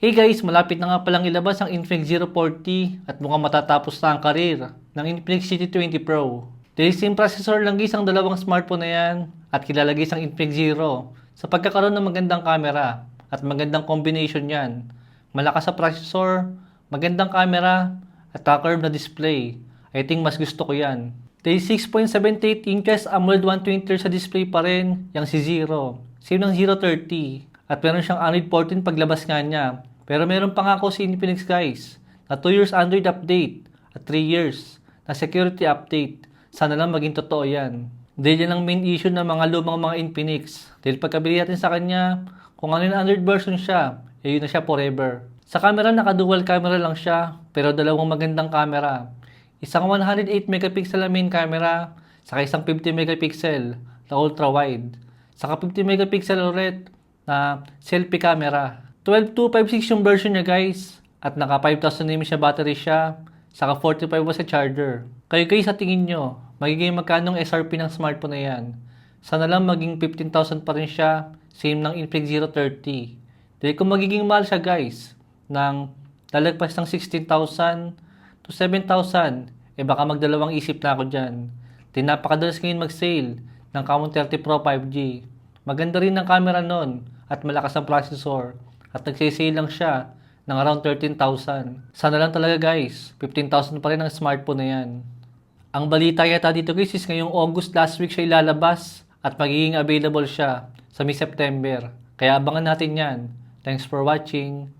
Hey guys, malapit na nga palang ilabas ang Infinix 040 at mukhang matatapos na ang karir ng Infinix GT20 Pro. Dahil same processor lang guys ang dalawang smartphone na yan at kilala guys ang Infinix Zero sa pagkakaroon ng magandang camera at magandang combination yan. Malakas sa processor, magandang camera at curved na display. I think mas gusto ko yan. Dahil 6.78 inches AMOLED 120 sa display pa rin, yung si Zero. Same ng 030. At meron siyang Android 14 paglabas nga niya. Pero meron pa nga ako si Infinix guys, na 2 years Android update at 3 years na security update. Sana lang maging totoo yan. Dahil yan ang main issue ng mga lumang mga Infinix. Dahil pagkabili natin sa kanya, kung ano yung Android version siya, eh yun na siya forever. Sa camera, naka-dual camera lang siya, pero dalawang magandang camera. Isang 108 megapixel na main camera, saka isang 50 megapixel na ultra wide. Saka 50 megapixel ulit na selfie camera. 12256 yung version niya guys. At naka 5000 mAh siya battery siya. Saka 45 watts sa charger. Kayo guys sa tingin nyo, magiging magkano SRP ng smartphone na yan? Sana lang maging 15,000 pa rin siya. Same ng Infinix 030. Dahil kung magiging mahal siya guys, ng lalagpas ng 16,000 to 7,000, eh baka magdalawang isip na ako dyan. Di napakadalas ngayon mag-sale ng Camon 30 Pro 5G. Maganda rin ang camera nun at malakas ang processor. At nagsisale lang siya ng around 13,000. Sana lang talaga guys, 15,000 pa rin ang smartphone na yan. Ang balita yata dito guys is ngayong August last week siya ilalabas at magiging available siya sa May September. Kaya abangan natin yan. Thanks for watching.